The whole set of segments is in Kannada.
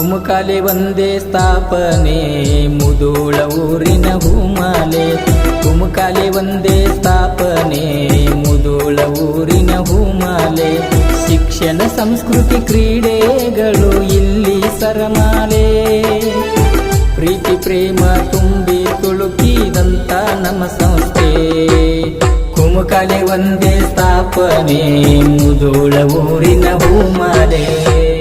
ಕುಮಕಾಲೆ ಒಂದೇ ಸ್ಥಾಪನೆ ಮುದುಳ ಊರಿನ ಹೂಮಾಲೆ. ಕುಮಕಾಲೆ ಒಂದೇ ಸ್ಥಾಪನೆ ಮುದುಳ ಊರಿನ ಹೂಮಾಲೆ. ಶಿಕ್ಷಣ, ಸಂಸ್ಕೃತಿ ಕ್ರೀಡೆಗಳು ಇಲ್ಲಿ ಸರಮಾಲೆ. ಪ್ರೀತಿ, ಪ್ರೇಮ ತುಂಬಿ ತುಳುಕಿದಂತ ನಮ್ಮ ಸಂಸ್ಥೆ. ಕುಮಕಾಲೆ ಒಂದೇ ಸ್ಥಾಪನೆ ಮುದುಳ ಊರಿನ ಹೂಮಾಲೆ.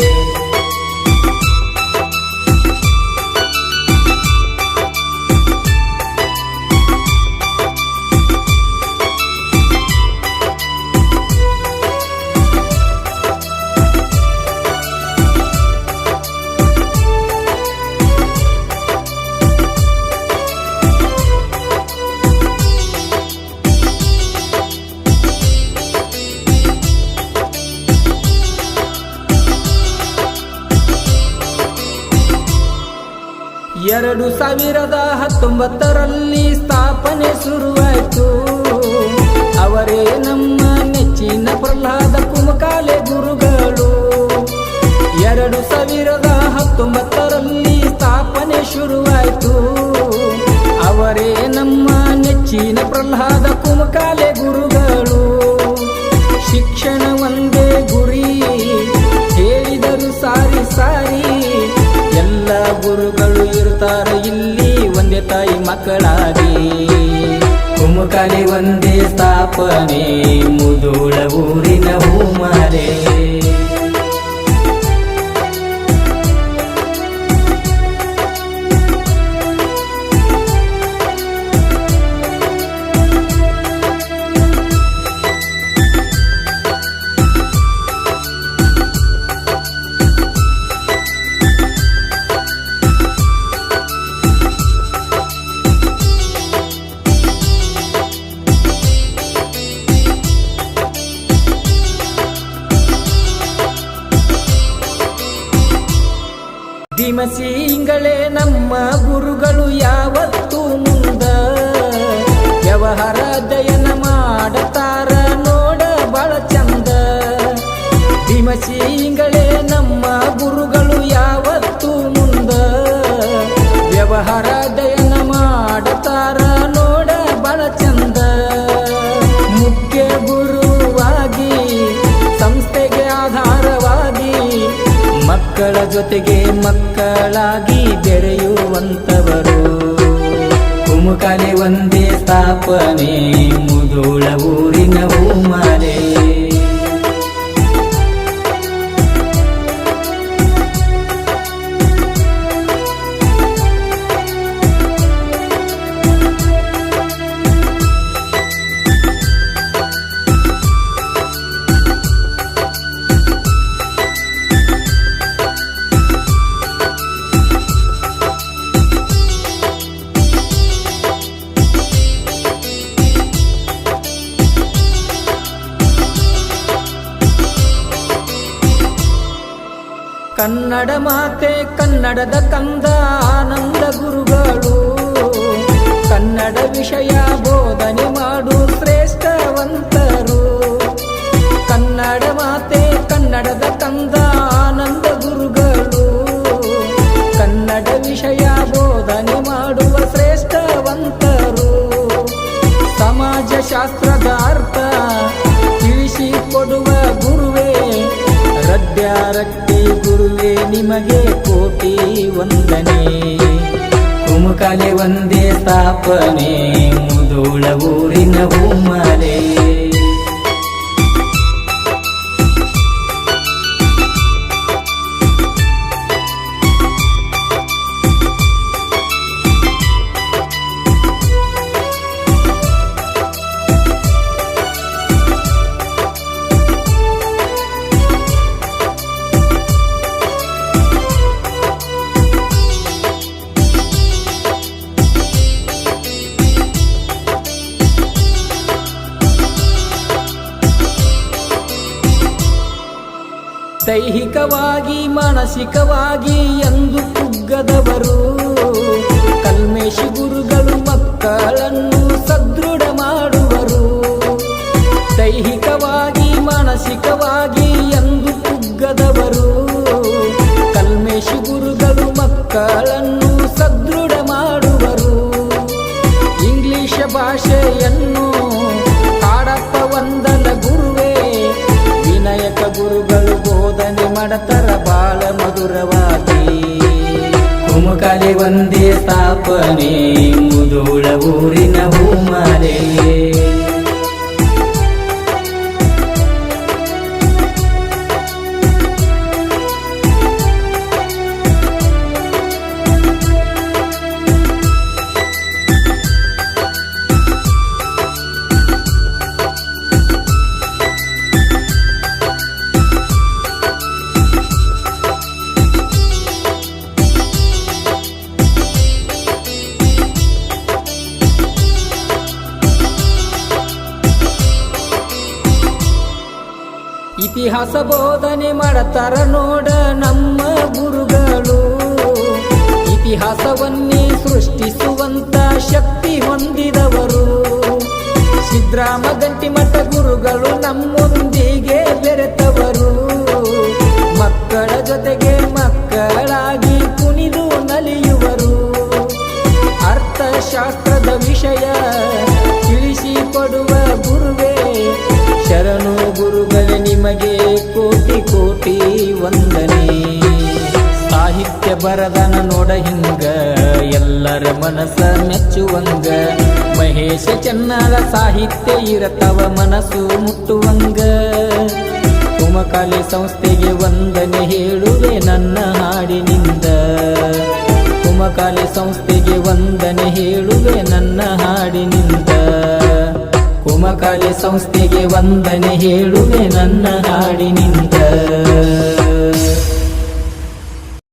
ಎರಡು ಸಾವಿರದ ಹತ್ತೊಂಬತ್ತರಲ್ಲಿ ಸ್ಥಾಪನೆ ಶುರುವಾಯಿತು. ಅವರೇ ನಮ್ಮ ನೆಚ್ಚಿನ ಪ್ರಹ್ಲಾದ ಕುಮಕಾಲೆ ಗುರುಗಳು. ಎರಡು ಸಾವಿರದ ಹತ್ತೊಂಬತ್ತರಲ್ಲಿ ಸ್ಥಾಪನೆ ಶುರುವಾಯಿತು. ಅವರೇ ನಮ್ಮ ನೆಚ್ಚಿನ ಪ್ರಹ್ಲಾದ ಗುರುಗಳು ಇಲ್ಲಿ ಒಂದೇ ತಾಯಿ ಮಕ್ಕಳಾಗಿ. ಕುಮುಕಲಿ ಒಂದೇ ಸ್ಥಾಪನೆ ಮುದುಳ ಊರಿನ ಹೂಮಾರೆ ದಿಮಸಿಂಗಳೇ ನಮ್ಮ ಗುರುಗಳು ಯಾವತ್ತು ಮುಂದ? ವ್ಯವಹಾರ ದಯನ ಮಾಡತಾರ ನೋಡ ಬಾಳ ಚಂದ. ದಿಮಸಿಂಗಳೇ ಜೊತೆಗೆ ಮಕ್ಕಳಾಗಿ ಬೆರೆಯುವಂತವರು. ಕುಮುಕಲೆ ಒಂದೇ ತಾಪನೆ ಮುದುಳ ಊರಿನ ಹೂಮಾಲೆ ಕನ್ನಡ ಮಾತೆ ಕನ್ನಡದ ಕಂದ ಆನಂದ ಗುರುಗಳು. ಕನ್ನಡ ವಿಷಯ ಬೋಧನೆ ಮಾಡು ಶ್ರೇಷ್ಠವಂತರು. ಕನ್ನಡ ಮಾತೆ ರಡ್ಡ್ಯಾರಕ್ಕೆ ಗುರುವೇ ನಿಮಗೆ ಕೋಟಿ ವಂದನೆ. ಕುಮುಕಲೆ ಒಂದೇ ಸ್ಥಾಪನೆ ಮುದೋಳ ಊರಿನ ಹೂಮಾಲೆ ದೈಹಿಕವಾಗಿ, ಮಾನಸಿಕವಾಗಿ ಎಂದು ಕುಗ್ಗದವರು. ಕಲ್ಮೇಶಿ ಗುರುಗಳು ಮಕ್ಕಳನ್ನು ಸದೃಢ ಮಾಡುವರು. ದೈಹಿಕವಾಗಿ, ಮಾನಸಿಕವಾಗಿ ಎಂದು ಕುಗ್ಗದವರು. ಕಲ್ಮೇಶಿ ಗುರುಗಳು ಮಕ್ಕಳನ್ನು ಸದೃಢ ಮಾಡುವರು. ಇಂಗ್ಲಿಷ ಭಾಷೆಯನ್ನು ಕಾಡಪ್ಪ ವಂದನ ಗುರುವೇ. ವಿನಯ ಮಾಡತಾರ ಬಾಳ ಮಧುರವಾಗಿ. ಕುಮಕಲಿ ಒಂದೇ ತಾಪನೆ ಮುದುಳ ಊರಿನ ಹೂಮಾಲೆ. ಇತಿಹಾಸ ಬೋಧನೆ ಮಾಡತಾರ ನೋಡ ನಮ್ಮ ಗುರುಗಳು. ಇತಿಹಾಸವನ್ನೇ ಸೃಷ್ಟಿಸುವಂತ ಶಕ್ತಿ ಹೊಂದಿದವರು. ಸಿದ್ರಾಮ ಗಂಟಿಮಠ ಗುರುಗಳು ನಮ್ಮೊಂದಿಗೆ ಬೆರೆತವರು. ಮಕ್ಕಳ ಜೊತೆಗೆ ಮಕ್ಕಳಾಗಿ ಕುಣಿದು ನಲಿಯುವರು. ಅರ್ಥಶಾಸ್ತ್ರದ ವಿಷಯ ತಿಳಿಸಿಕೊಡುವ ಗುರುವೇ ವಂದನೆ. ಸಾಹಿತ್ಯ ಬರದನ ನೋಡ ಹಿಂಗ, ಎಲ್ಲರ ಮನಸ ಮೆಚ್ಚುವಂಗ. ಮಹೇಶ ಚೆನ್ನಾದ ಸಾಹಿತ್ಯ ಇರತವ ಮನಸ್ಸು ಮುಟ್ಟುವಂಗ. ಕುಮಕಲೆ ಸಂಸ್ಥೆಗೆ ವಂದನೆ ಹೇಳುವೆ ನನ್ನ ಹಾಡಿನಿಂದ. ಕುಮಕಲೆ ಸಂಸ್ಥೆಗೆ ವಂದನೆ ಹೇಳುವೆ ನನ್ನ ಹಾಡಿನಿಂದ. ಕುಮಕಾಲಿ ಸಂಸ್ಥೆಗೆ ವಂದನೆ ಹೇಳುವೆ ನನ್ನ ಹಾಡಿನಿಂದ.